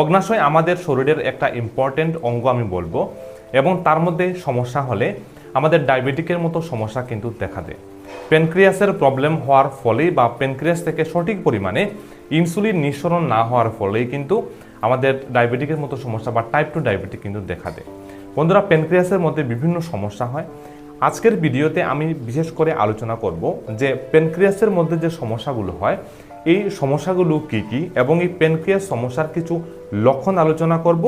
অগ্নাশয় আমাদের শরীরের একটা ইম্পর্টেন্ট অঙ্গ আমি বলব, এবং তার মধ্যে সমস্যা হলে আমাদের ডায়াবেটিকের মতো সমস্যা কিন্তু দেখা দেয়। পেনক্রিয়াসের প্রবলেম হওয়ার ফলেই বা পেনক্রিয়াস থেকে সঠিক পরিমাণে ইনসুলিন নিঃসরণ না হওয়ার ফলেই কিন্তু আমাদের ডায়াবেটিকের মতো সমস্যা বা টাইপ টু ডায়াবেটিক কিন্তু দেখা দেয়। বন্ধুরা পেনক্রিয়াসের মধ্যে বিভিন্ন সমস্যা হয়। আজকের ভিডিওতে আমি বিশেষ করে আলোচনা করব যে পেনক্রিয়াসের মধ্যে যে সমস্যাগুলো হয় এই সমস্যাগুলো কি কি এবং এই পেনক্রিয়াস সমস্যার কিছু লক্ষণ আলোচনা করব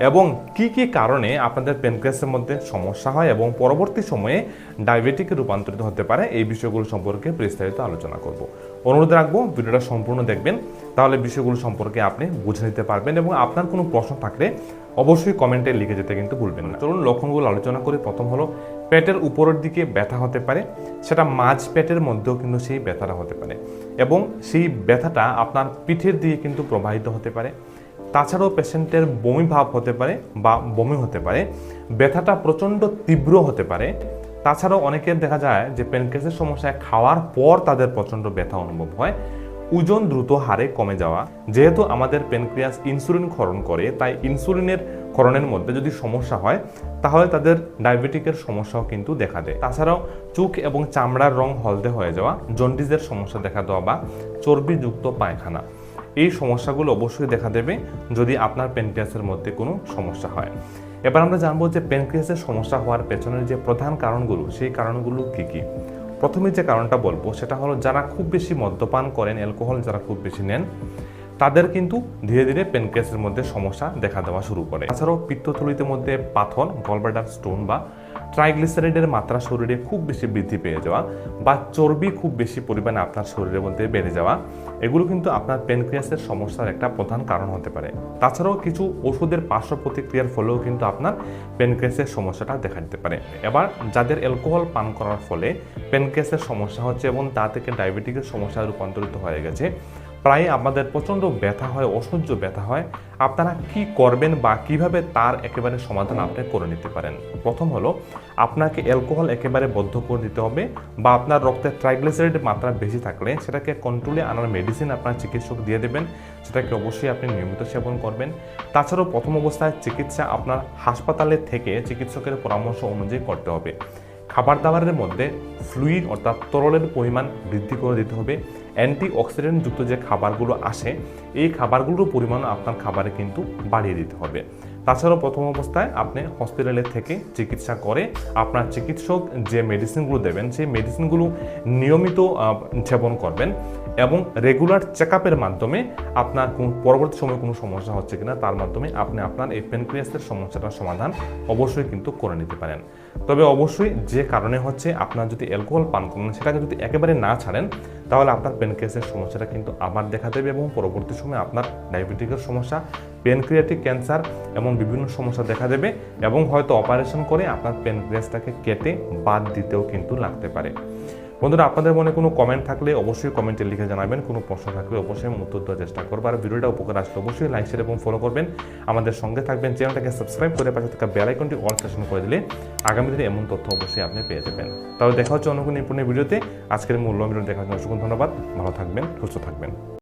এবং কি কি কারণে আপনাদের পেনক্রিয়াসের মধ্যে সমস্যা হয় এবং পরবর্তী সময়ে ডায়াবেটিকে রূপান্তরিত হতে পারে এই বিষয়গুলো সম্পর্কে বিস্তারিত আলোচনা করব। অনুরোধ রাখব, ভিডিওটা সম্পূর্ণ দেখবেন। তাহলে বিষয়গুলো সম্পর্কে আপনি বুঝে নিতে পারবেন এবং আপনার কোনো প্রশ্ন থাকলে অবশ্যই কমেন্টে লিখে যেতে কিন্তু ভুলবেন না। চলুন লক্ষণগুলো আলোচনা করি প্রথম হলো, পেটের উপরের দিকে ব্যথা হতে পারে, সেটা মাঝ পেটের মধ্যেও কিন্তু সেই ব্যথাটা হতে পারে এবং সেই ব্যথাটা আপনার পিঠের দিকে কিন্তু প্রবাহিত হতে পারে। তাছাড়াও পেশেন্টের বমি ভাব হতে পারে বা বমি হতে পারে, ব্যথাটা প্রচণ্ড তীব্র হতে পারে তাছাড়াও অনেকের দেখা যায় যে পেনক্রেসের সমস্যায় খাওয়ার পর তাদের প্রচণ্ড ব্যথা অনুভব হয়। ওজন দ্রুত হারে কমে যাওয়া। যেহেতু আমাদের পেনক্রিয়াস ইনসুলিন ক্ষরণ করে, তাই ইনসুলিনের ক্ষরণের মধ্যে যদি সমস্যা হয়, তাহলে তাদের ডায়াবেটিকের সমস্যাও কিন্তু দেখা দেয়। তাছাড়াও চোখ এবং চামড়ার রং হলদে হয়ে যাওয়া, জন্ডিসের সমস্যা দেখা দেওয়া বা চর্বিযুক্ত পায়খানা, এই সমস্যাগুলো অবশ্যই দেখা দেবে যদি আপনার পেনক্রিয়াসের মধ্যে কোনো সমস্যা হয়। এবার আমরা জানব যে প্যানক্রিয়াসের সমস্যা হওয়ার পেছনের যে প্রধান কারণগুলো, সেই কারণগুলো কী কী? প্রথমে যে কারণটা বলব, সেটা হলো যারা খুব বেশি মদ্যপান করেন, অ্যালকোহল যারা খুব বেশি নেন তাদের কিন্তু ধীরে ধীরে পেনক্রিয়াসের মধ্যে সমস্যা দেখা দেওয়া শুরু করে। তাছাড়াও পিত্তথলিতে মধ্যে পাথর গলব্লাডার স্টোন বা ট্রাইগ্লিসারাইডের মাত্রা শরীরে খুব বেশি বৃদ্ধি পেয়ে যাওয়া বা চর্বি খুব বেশি পরিমাণে আপনার শরীরের মধ্যে বেড়ে যাওয়া, এগুলো কিন্তু আপনার পেনক্রিয়াসের সমস্যার একটা প্রধান কারণ হতে পারে। তাছাড়াও কিছু ওষুধের পার্শ্ব প্রতিক্রিয়ার ফলেও কিন্তু আপনার পেনক্রিয়াসের সমস্যাটা দেখা দিতে পারে। এবার যাদের অ্যালকোহল পান করার ফলে পেনক্রিয়াসের সমস্যা হচ্ছে এবং তা থেকে ডায়াবেটিকের সমস্যা রূপান্তরিত হয়ে গেছে প্রায় আমাদের প্রচণ্ড ব্যথা হয়, অসহ্য ব্যথা হয়। আপনারা কি করবেন বা কীভাবে তার একেবারে সমাধান আপনি করে নিতে পারেন? প্রথম হলো, আপনাকে অ্যালকোহল একেবারে বদ্ধ করে দিতে হবে বা আপনার রক্তে ট্রাইগ্লিসারাইডের মাত্রা বেশি থাকলে সেটাকে কন্ট্রোলে আনার মেডিসিন আপনার চিকিৎসক দিয়ে দেবেন। সেটাকে অবশ্যই আপনি নিয়মিত সেবন করবেন। তাছাড়াও প্রথম অবস্থায় চিকিৎসা আপনার হাসপাতালে থেকে চিকিৎসকের পরামর্শ অনুযায়ী করতে হবে। খাবার দাবারের মধ্যে ফ্লুইড অর্থাৎ তরলের পরিমাণ বৃদ্ধি করে দিতে হবে। অ্যান্টি অক্সিডেন্টযুক্ত যে খাবারগুলো আসে, এই খাবারগুলোর পরিমাণ আপনার খাবারে কিন্তু বাড়িয়ে দিতে হবে। তাছাড়াও প্রথম অবস্থায় আপনি হসপিটালের থেকে চিকিৎসা করে আপনার চিকিৎসক যে মেডিসিনগুলো দেবেন, সেই মেডিসিনগুলো নিয়মিত সেবন করবেন। এবং রেগুলার চেক মাধ্যমে আপনার কোন পরবর্তী সময়ে কোনো সমস্যা হচ্ছে কিনা তার মাধ্যমে আপনি আপনার এই পেনক্রিয়াসের সমস্যাটার সমাধান অবশ্যই কিন্তু করে নিতে পারেন। তবে অবশ্যই যে কারণে হচ্ছে আপনার যদি অ্যালকোহল পান করেন, সেটাকে যদি একেবারে না ছাড়েন, তাহলে আপনার পেনক্রিয়াসের সমস্যাটা কিন্তু আবার দেখা দেবে এবং পরবর্তী সময়ে আপনার ডায়াবেটিকের সমস্যা পেনক্রিয়াটিক ক্যান্সার এবং বিভিন্ন সমস্যা দেখা দেবে এবং হয়তো অপারেশন করে আপনার পেনক্রিয়াসটাকে কেটে বাদ দিতেও কিন্তু লাগতে পারে। বন্ধুরা, আপনাদের মনে কোনো কমেন্ট থাকলে অবশ্যই কমেন্টে লিখে জানাবেন। কোনো প্রশ্ন থাকলে অবশ্যই আমি উত্তর দেওয়ার চেষ্টা করব। আর ভিডিওটা উপকার আসলে অবশ্যই লাইক শেয়ার এবং ফলো করবেন। আমাদের সঙ্গে থাকবেন, চ্যানেলটাকে সাবস্ক্রাইব করে পাশে থাকা বেল আইকনটি অল সেশন করে দিলে আগামী দিনে এমন তথ্য অবশ্যই আপনি পেয়ে যাবেন। তাহলে দেখা হচ্ছে অন্য কোনো ভিডিওতে আজকের মূল্য ভিডিও দেখার জন্য অসংখ্য ধন্যবাদ। ভালো থাকবেন, সুস্থ থাকবেন।